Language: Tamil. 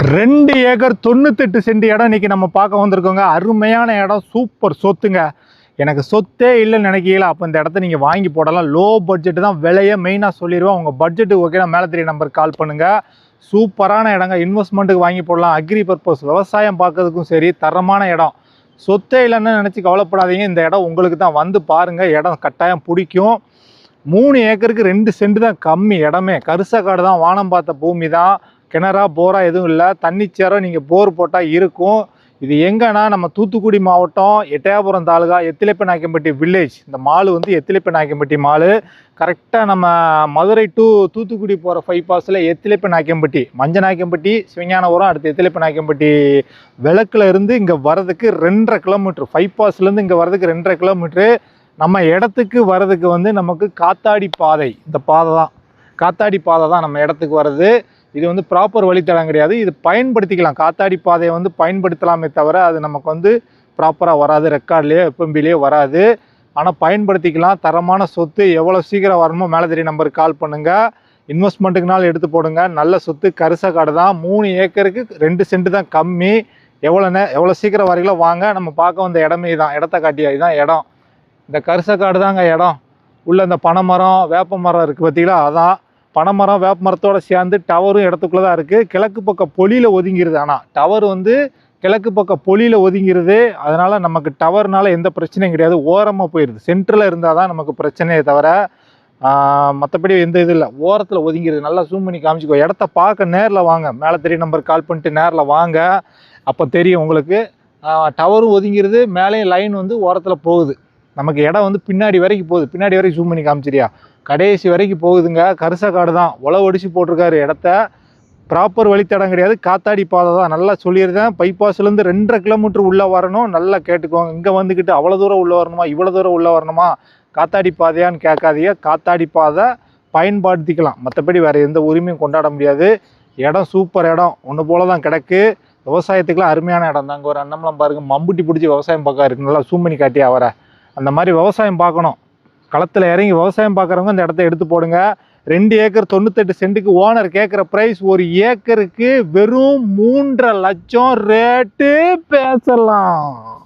ரெண்டு ஏக்கர் தொண்ணூத்தெட்டு சென்ட் இடம் இன்றைக்கி நம்ம பார்க்க வந்திருக்கோங்க. அருமையான இடம் சூப்பர் சொத்துங்க. எனக்கு சொத்தே இல்லைன்னு நினைக்கல அப்போ இந்த இடத்த நீங்கள் வாங்கி போடலாம். லோ பட்ஜெட் தான் விலையை மெயினாக சொல்லிடுவேன் உங்கள் பட்ஜெட்டுக்கு ஓகேனா மேலே தெரிய நம்பருக்கு கால் பண்ணுங்கள் சூப்பரான இடங்க. இன்வெஸ்ட்மெண்ட்டுக்கு வாங்கி போடலாம். அக்ரி பர்பஸ் விவசாயம் பார்க்கறதுக்கும் சரி தரமான இடம். சொத்தே இல்லைன்னு நினச்சி கவலைப்படாதீங்க. இந்த இடம் உங்களுக்கு தான் வந்து பாருங்கள் இடம் கட்டாயம் பிடிக்கும். மூணு ஏக்கருக்கு ரெண்டு சென்ட் தான் கம்மி இடமே. கருசக்காடு தான் வானம் பார்த்த பூமி தான். கிணறா போரா எதுவும் இல்லை. தண்ணிச்சேரம் நீங்கள் போர் போட்டால் இருக்கும். இது எங்கன்னா நம்ம தூத்துக்குடி மாவட்டம் எட்டயாபுரம் தாலுகா எத்திலைப்பநாயக்கம்பட்டி வில்லேஜ் இந்த மாலு வந்து எத்திலைப்பநாயக்கம்பட்டி மாலு. கரெக்டாக நம்ம மதுரை டு தூத்துக்குடி போகிற ஃபைவ் பாஸில் எத்திலைப்பநாயக்கம்பட்டி மஞ்சநாயக்கம்பட்டி சிவஞானபுரம் அடுத்து எத்திலைப்பநாயக்கம்பட்டி விளக்கில் இருந்து இங்கே வரதுக்கு ரெண்டரை கிலோமீட்ரு ஃபைவ் பாஸ்லேருந்து இங்கே வரதுக்கு ரெண்டரை கிலோமீட்ரு நம்ம இடத்துக்கு வர்றதுக்கு வந்து நமக்கு காத்தாடி பாதை. இந்த பாதை தான். காத்தாடி பாதை தான் நம்ம இடத்துக்கு வர்றது. இது வந்து ப்ராப்பர் வழித்தடம் கிடையாது. இது பயன்படுத்திக்கலாம். காத்தாடி பாதையை வந்து பயன்படுத்தலாமே தவிர அது நமக்கு வந்து ப்ராப்பராக வராது. ரெக்கார்ட்லேயோ எஃப்எம்பிலேயோ வராது. ஆனால் பயன்படுத்திக்கலாம். தரமான சொத்து எவ்வளோ சீக்கிரம் வரணுமோ மேலே தெரிய நம்பருக்கு கால் பண்ணுங்கள் இன்வெஸ்ட்மெண்ட்டுக்குனாலும் எடுத்து போடுங்க. நல்ல சொத்து கரிச காடு தான். மூணு ஏக்கருக்கு ரெண்டு சென்ட் தான் கம்மி. எவ்வளோ நே எவ்வளோ சீக்கிரம் வரீங்களோ வாங்க. நம்ம பார்க்க வந்த இடமே தான் இடத்த காட்டியா இதுதான் இடம். இந்த கரிசக்காடு தாங்க இடம். உள்ளே இந்த பனைமரம் வேப்ப மரம் இருக்குது பார்த்தீங்களா அதான். பனைமரம் வேப்ப மரத்தோடு சேர்ந்து டவரும் இடத்துக்குள்ளே தான் இருக்குது கிழக்கு பக்கம் பொலியில் ஒதுங்கிருது. ஆனால் டவர் வந்து கிழக்கு பக்கம் பொலியில் ஒதுங்கிருது. அதனால் நமக்கு டவர்னால எந்த பிரச்சனையும் கிடையாது. ஓரமாக போயிடுது சென்டரில் இருந்தால் தான் நமக்கு பிரச்சனையே தவிர மற்றபடி எந்த இது இல்லை. ஓரத்தில் ஒதுங்கிடுது நல்லா ஜூம் பண்ணி காமிச்சிக்கோ. இடத்த பார்க்க நேரில் வாங்க. மேலே தெரிய நம்பருக்கு கால் பண்ணிட்டு நேரில் வாங்க. அப்போ தெரியும் உங்களுக்கு. டவரும் ஒதுங்கிடுது மேலேயும் லைன் வந்து ஓரத்தில் போகுது. நமக்கு இடம் வந்து பின்னாடி வரைக்கும் போகுது. பின்னாடி வரைக்கும் ஜூம் பண்ணி காமிச்சிரியா கடைசி வரைக்கும் போகுதுங்க. கருசக்காடு காடு தான். உழவு அடிச்சு போட்டிருக்காரு. இடத்த ப்ராப்பர் வழித்தடம் கிடையாது. காத்தாடி பாதை தான். நல்லா சொல்லியிருந்தேன் பைபாஸ்லேருந்து ரெண்டரை கிலோமீட்டர் உள்ளே வரணும். நல்லா கேட்டுக்கோங்க. இங்கே வந்துக்கிட்டு அவ்வளோ தூரம் உள்ளே வரணுமா? இவ்வளோ தூரம் உள்ளே வரணுமா? காத்தாடி பாதையான்னு கேட்காதீங்க. காத்தாடி பாதை பயன்படுத்திக்கலாம். மற்றபடி வேறு எந்த உரிமையும் கொண்டாட முடியாது. இடம் சூப்பர் இடம். ஒன்று போல தான் கிடக்கு. விவசாயத்துக்குலாம் அருமையான இடம் தாங்க. ஒரு அண்ணம்லாம் பாருங்கள் மம்புட்டி பிடிச்சி விவசாயம் பார்க்காரு நல்லா சூம் பண்ணி காட்டியா அவரை? அந்த மாதிரி விவசாயம் பார்க்கணும். களத்தில் இறங்கி விவசாயம் பார்க்குறவங்க அந்த இடத்த எடுத்து போடுங்க. ரெண்டு ஏக்கர் தொண்ணூத்தெட்டு சென்ட்டுக்கு ஓனர் கேட்குற ப்ரைஸ் ஒரு ஏக்கருக்கு வெறும் மூன்றரை லட்சம் ரேட்டு பேசலாம்.